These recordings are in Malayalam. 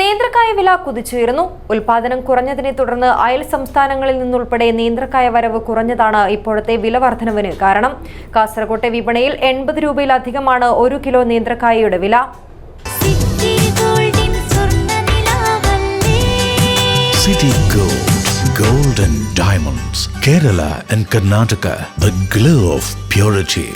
നേന്ത്രക്കായ വില കുതിച്ചുയരുന്നു. ഉൽപാദനം കുറഞ്ഞതിനെ തുടർന്ന് അയൽ സംസ്ഥാനങ്ങളിൽ നിന്നുൾപ്പെടെ നേന്ത്രക്കായ വരവ് കുറഞ്ഞതാണ് ഇപ്പോഴത്തെ വില വർധനവിന് കാരണം. കാസർകോട്ടെ വിപണിയിൽ എൺപത് രൂപയിലധികമാണ് ഒരു കിലോ നേന്ത്രക്കായയുടെ വില. City Gold, Gold and Diamonds, Kerala and Karnataka, the glow of purity.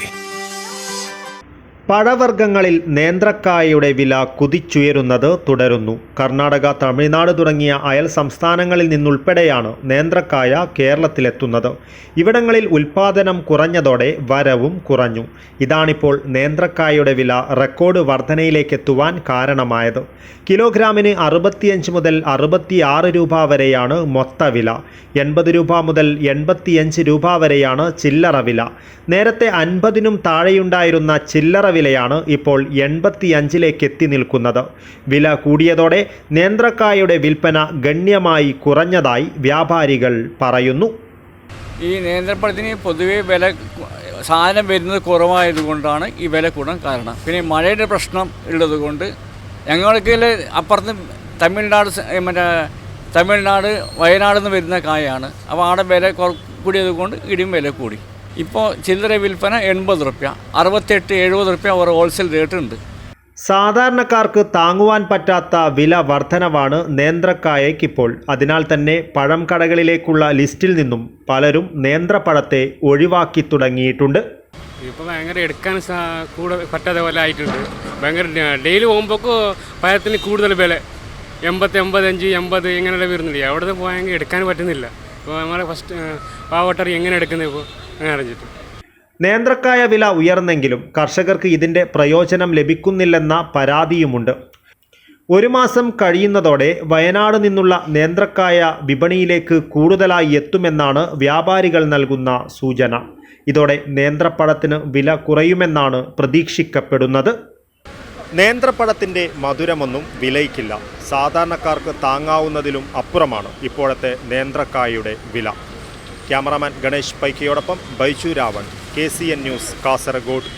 പഴവർഗങ്ങളിൽ നേന്ത്രക്കായയുടെ വില കുതിച്ചുയരുന്നത് തുടരുന്നു. കർണാടക തമിഴ്നാട് തുടങ്ങിയ അയൽ സംസ്ഥാനങ്ങളിൽ നിന്നുൾപ്പെടെയാണ് നേന്ത്രക്കായ കേരളത്തിലെത്തുന്നത്. ഇവിടങ്ങളിൽ ഉൽപാദനം കുറഞ്ഞതോടെ വരവും കുറഞ്ഞു. ഇതാണിപ്പോൾ നേന്ത്രക്കായയുടെ വില റെക്കോർഡ് വർധനയിലേക്കെത്തുവാൻ കാരണമായത്. കിലോഗ്രാമിന് അറുപത്തിയഞ്ച് മുതൽ അറുപത്തിയാറ് രൂപ വരെയാണ് മൊത്ത വില. എൺപത് രൂപ മുതൽ എൺപത്തിയഞ്ച് രൂപ വരെയാണ് ചില്ലറ വില. നേരത്തെ അൻപതിനും താഴെയുണ്ടായിരുന്ന ചില്ലറ വിലയാണ് ഇപ്പോൾ എൺപത്തിയഞ്ചിലേക്ക് എത്തി നിൽക്കുന്നത്. വില കൂടിയതോടെ നേന്ത്രക്കായയുടെ വിൽപ്പന ഗണ്യമായി കുറഞ്ഞതായി വ്യാപാരികൾ പറയുന്നു. ഈ നേന്ത്രപ്പഴത്തിന് പൊതുവേ വില സാധനം വരുന്നത് കുറവായതുകൊണ്ടാണ് ഈ വില കൂടാൻ കാരണം. പിന്നെ മഴയുടെ പ്രശ്നം ഉള്ളത് കൊണ്ട് ഞങ്ങൾക്ക് അപ്പുറത്ത് തമിഴ്നാട് മറ്റേ തമിഴ്നാട് വയനാട് നിന്ന് വരുന്ന കായാണ്. അപ്പോൾ അവിടെ വില കൂടിയത് കൊണ്ട് ഇടിയും വില കൂടി. ഇപ്പോൾ ചില്ലറ വിൽപ്പന എൺപത് റുപ്യ അറുപത്തെട്ട് എഴുപത് റുപ്യ ഒരു ഹോൾസെയിൽ റേറ്റ് ഉണ്ട്. സാധാരണക്കാർക്ക് താങ്ങുവാൻ പറ്റാത്ത വില വർധനവാണ് നേന്ത്രക്കായയ്ക്കിപ്പോൾ. അതിനാൽ തന്നെ പഴം കടകളിലേക്കുള്ള ലിസ്റ്റിൽ നിന്നും പലരും നേന്ത്രപ്പഴത്തെ ഒഴിവാക്കി തുടങ്ങിയിട്ടുണ്ട്. ഇപ്പോൾ ഭയങ്കര എടുക്കാൻ കൂടെ പറ്റാതെ പോലെ ആയിട്ടുണ്ട്. ഭയങ്കര ഡെയിലി പോകുമ്പോഴേക്കും പഴത്തിന് കൂടുതൽ വില. എൺപത്തി എൺപത്തഞ്ച് എൺപത് ഇങ്ങനെയുള്ള വരുന്നില്ല അവിടെ പോയെങ്കിൽ എടുക്കാൻ പറ്റുന്നില്ല. ഇപ്പോൾ നമ്മളെ ഫസ്റ്റ് പാവട്ടറി എങ്ങനെ എടുക്കുന്നത് ഇപ്പോൾ അങ്ങനെ അറിഞ്ഞിട്ട് നേന്ത്രക്കായ വില ഉയർന്നെങ്കിലും കർഷകർക്ക് ഇതിന്റെ പ്രയോജനം ലഭിക്കുന്നില്ലെന്ന പരാതിയുമുണ്ട്. ഒരു മാസം കഴിയുന്നതോടെ വയനാട് നിന്നുള്ള നേന്ത്രക്കായ വിപണിയിലേക്ക് കൂടുതലായി എത്തുമെന്നാണ് വ്യാപാരികൾ നൽകുന്ന സൂചന. ഇതോടെ നേന്ത്രപ്പഴത്തിന് വില കുറയുമെന്നാണ് പ്രതീക്ഷിക്കപ്പെടുന്നത്. നേന്ത്രപ്പഴത്തിന്റെ മധുരമൊന്നും വിലയിക്കില്ല. സാധാരണക്കാർക്ക് താങ്ങാവുന്നതിലും അപ്പുറമാണ് ഇപ്പോഴത്തെ നേന്ത്രക്കായയുടെ വില. Cameraman Ganesh പൈക്കയോടൊപ്പം Baiju Ravan K C N news Kasaragod.